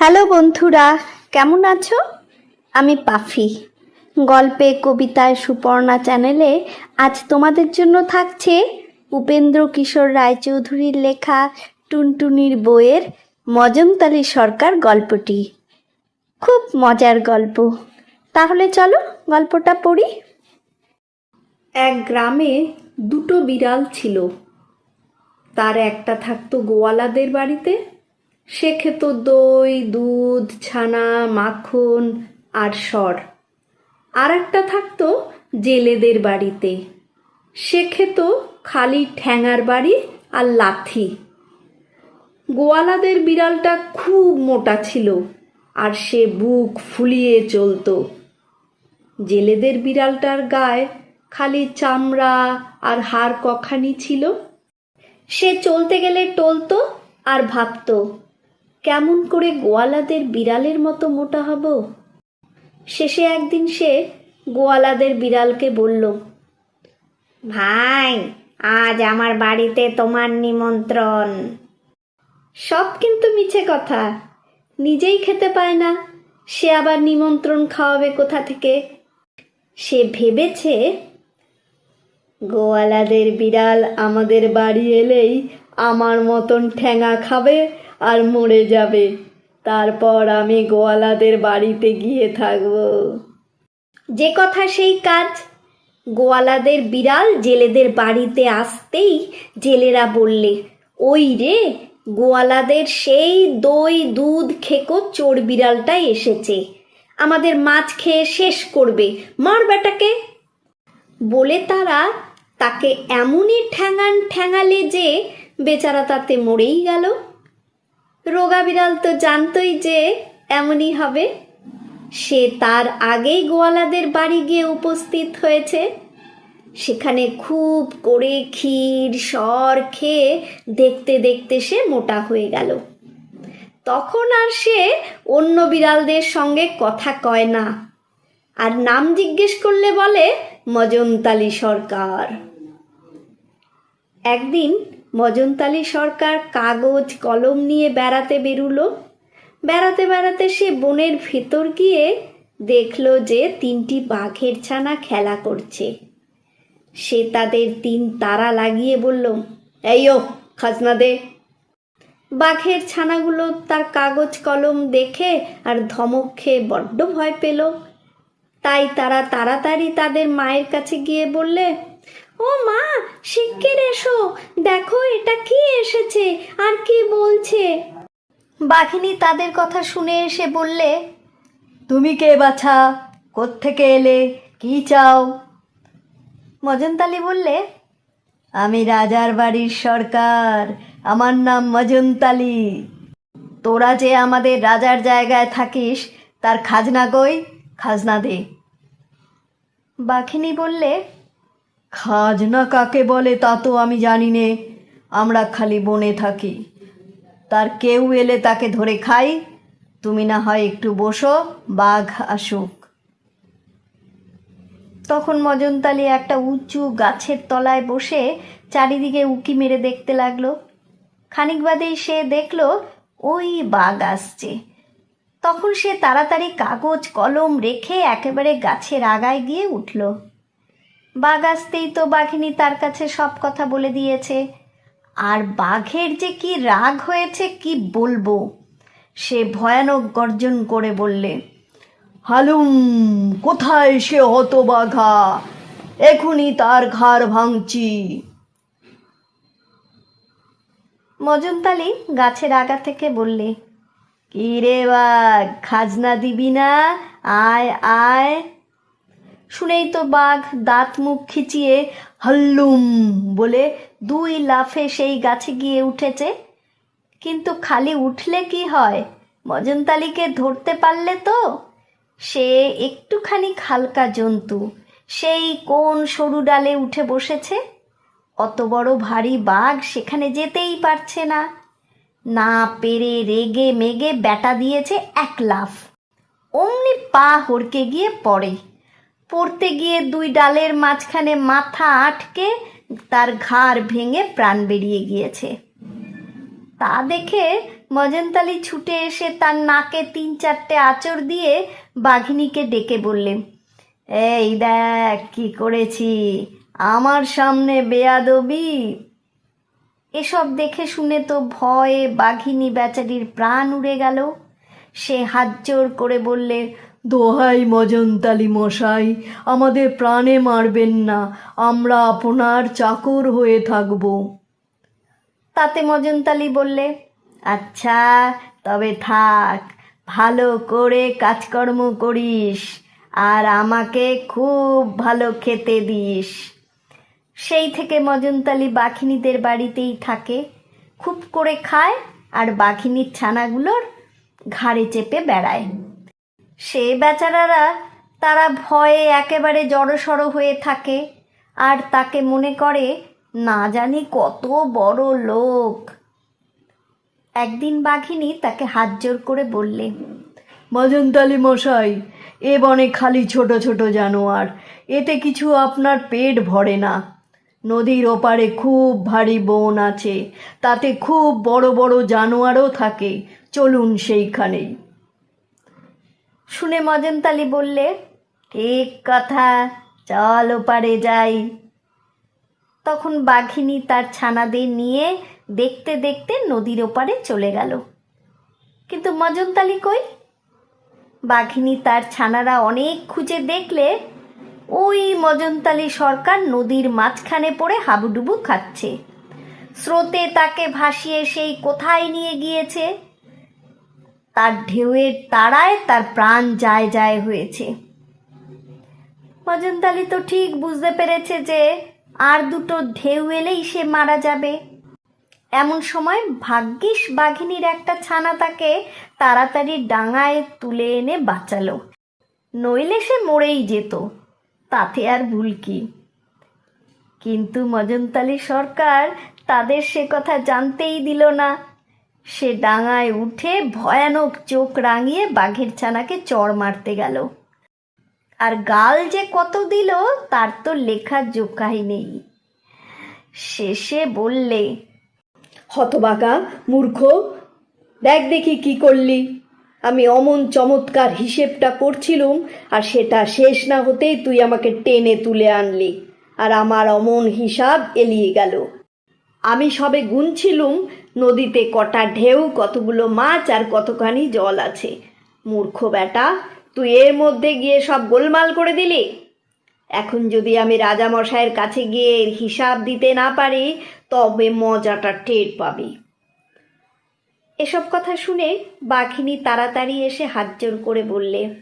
Hello বন্ধুরা, কেমন আছো? আমি পাফি। গল্পে, কবিতায়, সুপর্ণা চ্যানেলে আজ তোমাদের জন্য থাকছে উপেন্দ্র কিশোর রায়চৌধুরীর লেখা টুনটুনির বইয়ের মজনতালি সরকার গল্পটি। খুব মজার গল্প। তাহলে চলো গল্পটা পড়ি। এক গ্রামে দুটো বিড়াল ছিল। তার একটা থাকতো গোয়ালাদের বাড়িতে সে খেত দই, দুধ, ছানা, মাখন আর সর। আর একটা থাকতো জেলেদের বাড়িতে। সে খেত খালি ঠ্যাঙার বাড়ি আর লাথি। গোয়ালাদের বিড়ালটা খুব মোটা ছিল আর সে বুক ফুলিয়ে চলতো। জেলেদের বিড়ালটার গায়ে খালি চামড়া আর হাড় কখানি ছিল। সে চলতে গেলে টলতো আর ভাবতো। কেমন করে গোয়ালাদের বিড়ালের মতো মোটা হব? শেষে একদিন সে গোয়ালাদের বিড়ালকে বলল, ভাই, আজ আমার বাড়িতে তোমার নিমন্ত্রণ। সব কিন্তু মিছে কথা। নিজেই খেতে পায় না, সে আবার নিমন্ত্রণ খাওয়াবে কোথা থেকে? সে ভেবেছে, গোয়ালাদের বিড়াল আমাদের বাড়ি এলেই আমার মতন ঠ্যাঙা খাবে আর মরে যাবে। তারপর আমি গোয়ালাদের বাড়িতে গিয়ে থাকব। যে কথা সেই কাজ। গোয়ালাদের বিড়াল জেলেদের বাড়িতে আসতেই জেলেরা বললে, ওই রে, গোয়ালাদের সেই দই, দুধ, খেকো, চোর বিড়ালটা এসেছে। আমাদের মাছ খেয়ে শেষ করবে। মার বেটাকে বলে তারা তাকে এমনই ঠ্যাঙান ঠ্যাঙালে যে বেচারা তাতে মরেই গেল। রোগা বিড়াল তো জানতই যে এমনই হবে। সে তার আগেই গোয়ালাদের বাড়ি গিয়ে উপস্থিত হয়েছে। সেখানে খুব করে ক্ষীর, সর খেয়ে দেখতে দেখতে সে মোটা হয়ে গেল। তখন আর সে অন্য বিড়ালদের সঙ্গে কথা কয় না। আর নাম জিজ্ঞেস করলে বলে, মজনতালি সরকার। একদিন মজনতালি সরকার কাগজ, কলম নিয়ে বেড়াতে বেরুলো। বেড়াতে বেড়াতে সে বনের ভেতর গিয়ে দেখল যে তিনটি বাঘের ছানা খেলা করছে। সে তাদের তিন তারা লাগিয়ে বলল, এই ও, খাজনা দে। বাঘের ছানাগুলো তার কাগজ, কলম দেখে আর ধমক খেয়ে বড্ড ভয় পেল। তাই তারা তাড়াতাড়ি তাদের মায়ের কাছে গিয়ে বললে ও মা শিগগির এসো। দেখো এটা কি এসেছে আর কি বলছে। বাঘিনী তাদের কথা শুনে এসে বললে তুমি কে বাছা? কোত্থেকে এলে? কি চাও? মজনতালি বললে আমি রাজার বাড়ির সরকার। আমার নাম মজনতালি। তোরা যে আমাদের রাজার জায়গায় থাকিস তার খাজনা কই? খাজনা দে। বাঘিনী বললে খাজনা কাকে বলে তা তো আমি জানি নে। আমরা খালি বনে থাকি। তার কেউ এলে তাকে ধরে খাই। তুমি না হয় একটু বসো, বাঘ আসুক। তখন মজনতালি একটা উঁচু গাছের তলায় বসে চারিদিকে উকি মেরে দেখতে লাগল। খানিক বাদেই সে দেখল, ওই বাঘ আসছে। তখন সে তাড়াতাড়ি কাগজ, কলম রেখে একেবারে গাছের আগায় গিয়ে উঠল। বাঘ আসতেই তো বাঘিনী তার কাছে সব কথা বলে দিয়েছে। আর বাঘের যে কি রাগ হয়েছে, কি বলব? সে ভয়ানক গর্জন করে বললে, হালুম, কোথায় সে হত বাঘা এখনই তার ঘাড় ভাঙছি। মজনতালি গাছের আগা থেকে বললে কি রে বাঘ, খাজনা দিবি না? আয় আয়। শুনেই তো বাঘ দাঁত মুখ খিচিয়ে হল্লুম বলে দুই লাফে সেই গাছে গিয়ে উঠেছে। কিন্তু খালি উঠলে কি হয়? মজনতালিকে ধরতে পারলে তো? সে একটুখানি হালকা জন্তু, সেই কোন সরু ডালে উঠে বসেছে? অত বড় ভারী বাঘ সেখানে যেতেই পারছে না। না পেরে রেগে মেগে ব্যাটা দিয়েছে এক লাফ। অমনি পা হড়কে গিয়ে পড়ে। পড়তে গিয়ে দুই ডালের মাঝখানে মাথা আটকে তার ঘাড় ভেঙে প্রাণ বেরিয়ে গিয়েছে। তা দেখে মজনতালি ছুটে এসে তার নাকে তিন চারটে আঁচড় দিয়ে বাঘিনীকে ডেকে বললেন, এই দেখ কি করেছি, আমার সামনে বেয়াদবি। এসব দেখে শুনে তো ভয়ে বাঘিনী বেচারির প্রাণ উড়ে গেল। সে হাত করে বললে দোহাই মজন্তালি মশাই, আমাদের প্রাণে মারবেন না, আমরা আপনার চাকর হয়ে থাকব। তাতে মজন্তালি বললে আচ্ছা তবে থাক, ভালো করে কাজকর্ম করিস, আর আমাকে খুব ভালো খেতে দিস। সেই থেকে মজনতালি বাঘিনীদের বাড়িতেই থাকে, খুব করে খায়, আর বাঘিনীর ছানাগুলোর ঘাড়ে চেপে বেড়ায়। সে বেচারারা তারা ভয়ে একেবারে জড়সড় হয়ে থাকে আর তাকে মনে করে, না জানি কত বড় লোক। একদিন বাঘিনী তাকে হাত জোর করে বললে মজনতালি মশাই, এ বনে খালি ছোট ছোট জানোয়ার, এতে কিছু আপনার পেট ভরে না। নদীর ওপারে খুব ভারী বন আছে, তাতে খুব বড় বড় জানোয়ারও থাকে, চলুন সেইখানেই। শুনে মজনতালি বললে, ঠিক কথা, চল ওপারে যাই। তখন বাঘিনী তার ছানাদের নিয়ে দেখতে দেখতে নদীর ওপারে চলে গেল। কিন্তু মজনতালি কই? বাঘিনী তার ছানারা অনেক খুঁজে দেখলে, ওই মজনতালি সরকার নদীর মাঝখানে পড়ে হাবুডুবু খাচ্ছে। স্রোতে তাকে ভাসিয়ে সেই কোথায় নিয়ে গিয়েছে? তার ঢেউয়ের তারায় তার প্রাণ যায় যায় হয়েছে। মজনতালি তো ঠিক বুঝতে পেরেছে যে আর দুটো ঢেউ এলেই সে মারা যাবে। এমন সময় ভাগ্যিস বাঘিনীর একটা ছানা তাকে তাড়াতাড়ি ডাঙায় তুলে এনে বাঁচালো। নইলে সে মরেই যেত, তাতে আর ভুল কি? কিন্তু মজনতালি সরকার তাদের সে কথা জানতেই দিল না। সে ডাঙায় উঠে ভয়ানক চোখ রাঙিয়ে বাঘের ছানাকে চড় মারতে গেল। আর গাল যে কত দিল, তার তো লেখার জোকাই নেই। শেষে বললে, হতবাকা, মূর্খ, দেখ দেখি কি করলি। আমি অমন চমৎকার হিসেবটা করছিলুম, আর সেটা শেষ না হতেই তুই আমাকে টেনে তুলে আনলি, আর আমার অমন হিসাব এলিয়ে গেল। আমি সবে গুনছিলুম নদীতে কটা ঢেউ, কতগুলো মাছ আর কতখানি জল আছে। মূর্খ বেটা তুই এর মধ্যে গিয়ে সব গোলমাল করে দিলি? এখন যদি আমি রাজামশাইয়ের কাছে গিয়ে হিসাব দিতে না পারি, তবে মজাটা টের পাবি। এসব কথা শুনে বাঘিনী তাড়াতাড়ি এসে হাত জোর করে বললে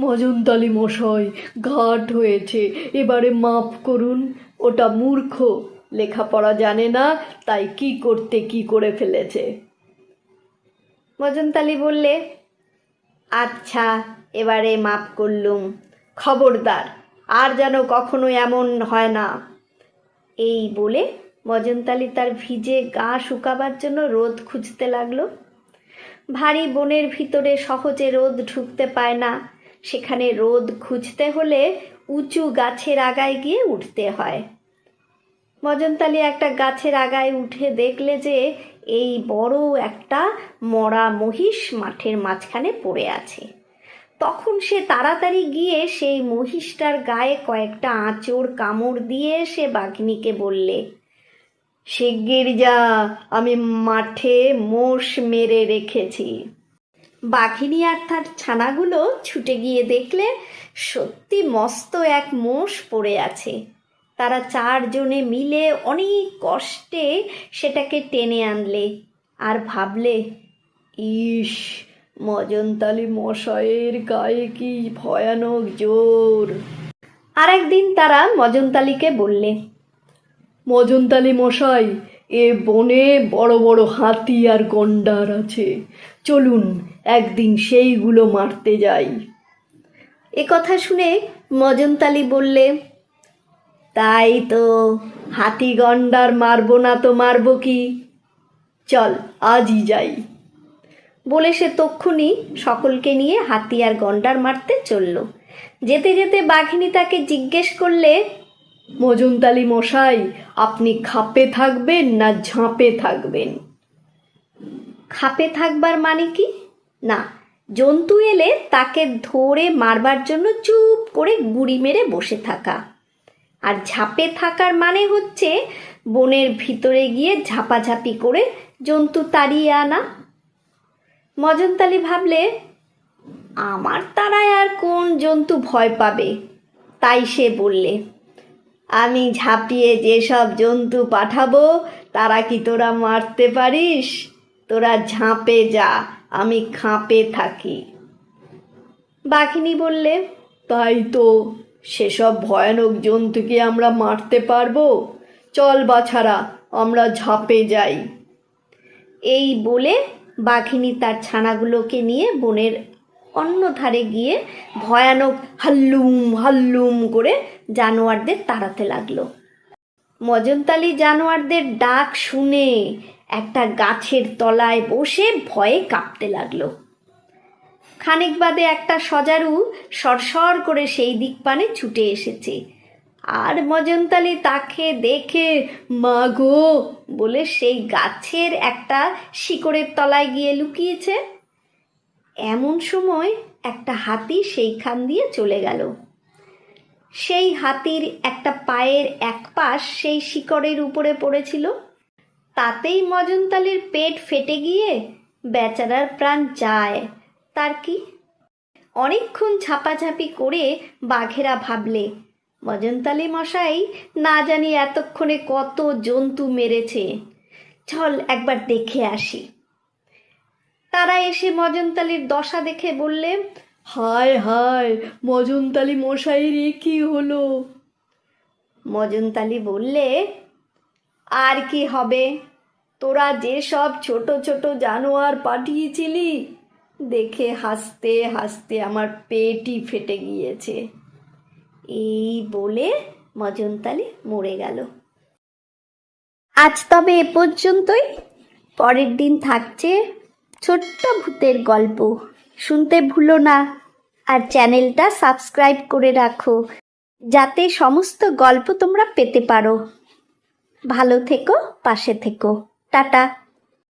মজনতালি মশাই, ঘাট হয়েছে, এবারে মাফ করুন, ওটা মূর্খ। লেখাপড়া জানে না, তাই কি করতে, কি করে ফেলেছে। মজনতালি বললে আচ্ছা এবারে মাপ করলুম। খবরদার, আর যেন কখনো এমন হয় না। এই বলে মজনতালি তার ভিজে গা শুকাবার জন্য রোদ খুঁজতে লাগল। ভারী বনের ভিতরে সহজে রোদ ঢুকতে পায় না। সেখানে রোদ খুঁজতে হলে উঁচু গাছের আগায় গিয়ে উঠতে হয়। মজনতালি একটা গাছের আগায় উঠে দেখলে যে এই বড় একটা মরা মহিষ মাঠের মাঝখানে পড়ে আছে। তখন সে তাড়াতাড়ি গিয়ে সেই মহিষটার গায়ে কয়েকটা আঁচড় কামড় দিয়ে সে বাঘিনীকে বললে শিগগির যা আমি মাঠে মোষ মেরে রেখেছি। বাঘিনী আর তার ছানাগুলো ছুটে গিয়ে দেখলে, সত্যি মস্ত এক মোষ পড়ে আছে। তারা চারজনে মিলে অনেক কষ্টে সেটাকে টেনে আনলে আর ভাবলে, ইস, মজনতালি মশাইয়ের গায়ে কি ভয়ানক জোর। আর একদিন তারা মজনতালিকে বললে, মজনতালি মশাই, এ বনে বড় বড় হাতি আর গন্ডার আছে। চলুন, একদিন সেইগুলো মারতে যাই। এ কথা শুনে মজনতালি বললে তাই তো হাতি গন্ডার মারবো না তো মারবো কি? চল, আজই যাই। বলে সে তক্ষুনি সকলকে নিয়ে হাতি আর গন্ডার মারতে চলল। যেতে যেতে বাঘিনী তাকে জিজ্ঞেস করলে মজনতালি মশাই, আপনি খাপে থাকবেন না ঝাঁপে থাকবেন? খাপে থাকবার মানে কি? না, জন্তু এলে তাকে ধরে মারবার জন্য চুপ করে গুড়ি মেরে বসে থাকা। আর ঝাঁপে থাকার মানে হচ্ছে বনের ভিতরে গিয়ে ঝাপাঝাপি করে জন্তু তাড়িয়ে আনা। মজনতালি ভাবলে, আমার তারায় আর কোন জন্তু ভয় পাবে? তাই সে বললে, আমি ঝাঁপিয়ে যেসব জন্তু পাঠাবো, তারা কি তোরা মারতে পারিস? তোরা ঝাঁপে যা, আমি খাঁপে থাকি। বাঘিনী বললে, তাই তো সেসব ভয়ানক জন্তুকে আমরা মারতে পারব? চল বাছারা, আমরা ঝাঁপে যাই। এই বলে বাঘিনী তার ছানাগুলোকে নিয়ে বনের অন্য ধারে গিয়ে ভয়ানক হাল্লুম হাল্লুম করে জানোয়ারদের তাড়াতে লাগল। মজনতালি জানোয়ারদের ডাক শুনে একটা গাছের তলায় বসে ভয়ে কাঁপতে লাগল। খানিক বাদে একটা সজারু সরসর করে সেই দিক পানে ছুটে এসেছে। আর মজনতালি তাকে দেখে, মা গো! বলে সেই গাছের একটা শিকড়ের তলায় গিয়ে লুকিয়েছে। এমন সময় একটা হাতি সেইখান দিয়ে চলে গেল। সেই হাতির একটা পায়ের এক পাশ সেই শিকড়ের উপরে পড়েছিল। তাতেই মজনতালির পেট ফেটে গিয়ে বেচারার প্রাণ যায়। তার কি? অনেকক্ষণ ঝাপাঝাপি করে বাঘেরা ভাবলে, মজনতালি মশাই, না জানি এতক্ষণে কত জন্তু মেরেছে। চল একবার দেখে আসি। তারা এসে মজনতালির দশা দেখে বললে, হায় হায়, মজনতালি মশাইয়ের এ কি হলো? মজনতালি বললে, আর কি হবে? তোরা যে সব ছোট ছোট জানোয়ার পাঠিয়েছিলি দেখে হাসতে হাসতে আমার পেটই ফেটে গিয়েছে। এই বলে মজনতালি মরে গেল। আজ তবে এ পর্যন্তই। পরের দিন থাকছে ছোট্ট ভূতের গল্প। শুনতে ভুলো না। আর চ্যানেলটা সাবস্ক্রাইব করে রাখো। যাতে সমস্ত গল্প তোমরা পেতে পারো। ভালো থেকো, পাশে থেকো। টাটা।